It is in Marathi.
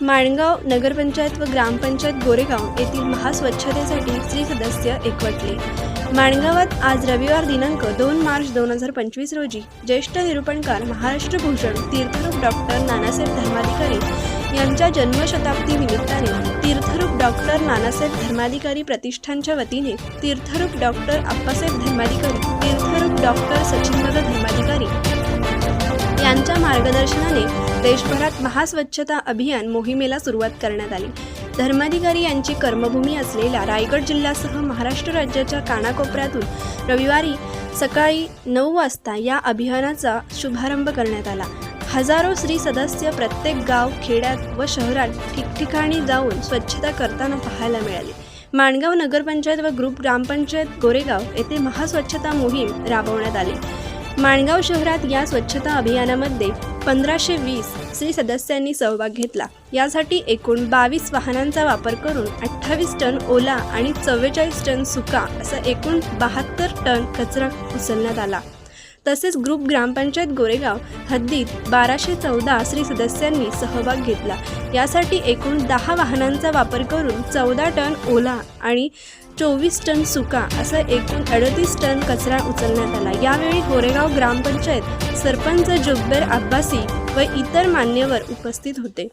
माणगाव नगरपंचायत व ग्रामपंचायत गोरेगाव येथील महास्वच्छतेसाठी स्त्री सदस्य एकवटले. माणगावात आज रविवार दिनांक दोन मार्च दोन हजार पंचवीस रोजी ज्येष्ठ निरूपणकार महाराष्ट्र भूषण तीर्थरूप डॉक्टर नानासाहेब धर्माधिकारी यांच्या जन्मशताब्दी निमित्ताने तीर्थरूप डॉक्टर नानासाहेब धर्माधिकारी प्रतिष्ठानच्या वतीने तीर्थरूप डॉक्टर आप्पासाहेब धर्माधिकारी तीर्थरूप डॉक्टर सचिनदादा धर्माधिकारी यांच्या मार्गदर्शनाने देशभरात महास्वच्छता अभियान मोहिमेला सुरुवात करण्यात आली. धर्माधिकारी यांची कर्मभूमी असलेल्या रायगड जिल्ह्यासह महाराष्ट्र राज्याच्या कानाकोपऱ्यातून रविवारी सकाळी नऊ वाजता या अभियानाचा शुभारंभ करण्यात आला. हजारो स्त्री सदस्य प्रत्येक गाव खेड्यात व शहरात ठिकठिकाणी जाऊन स्वच्छता करताना पाहायला मिळाली. माणगाव नगरपंचायत व ग्रुप ग्रामपंचायत गोरेगाव येथे महास्वच्छता मोहीम राबवण्यात आली. माणगाव शहरात या स्वच्छता अभियानामध्ये पंधराशे वीस स्त्री सदस्यांनी सहभाग घेतला. यासाठी एकूण बावीस वाहनांचा वापर करून अठ्ठावीस टन ओला आणि चव्वेचाळीस टन सुका असा एकूण बहात्तर टन कचरा उचलण्यात आला. तसेच ग्रुप ग्रामपंचायत गोरेगाव हद्दीत बाराशे चौदा श्री सदस्यांनी सहभाग घेतला. यासाठी एकूण दहा वाहनांचा वापर करून चौदा टन ओला आणि चोवीस टन सुका असा एकूण अडतीस टन कचरा उचलण्यात आला. यावेळी गोरेगाव ग्रामपंचायत सरपंच जुब्बेर अब्बासी व इतर मान्यवर उपस्थित होते.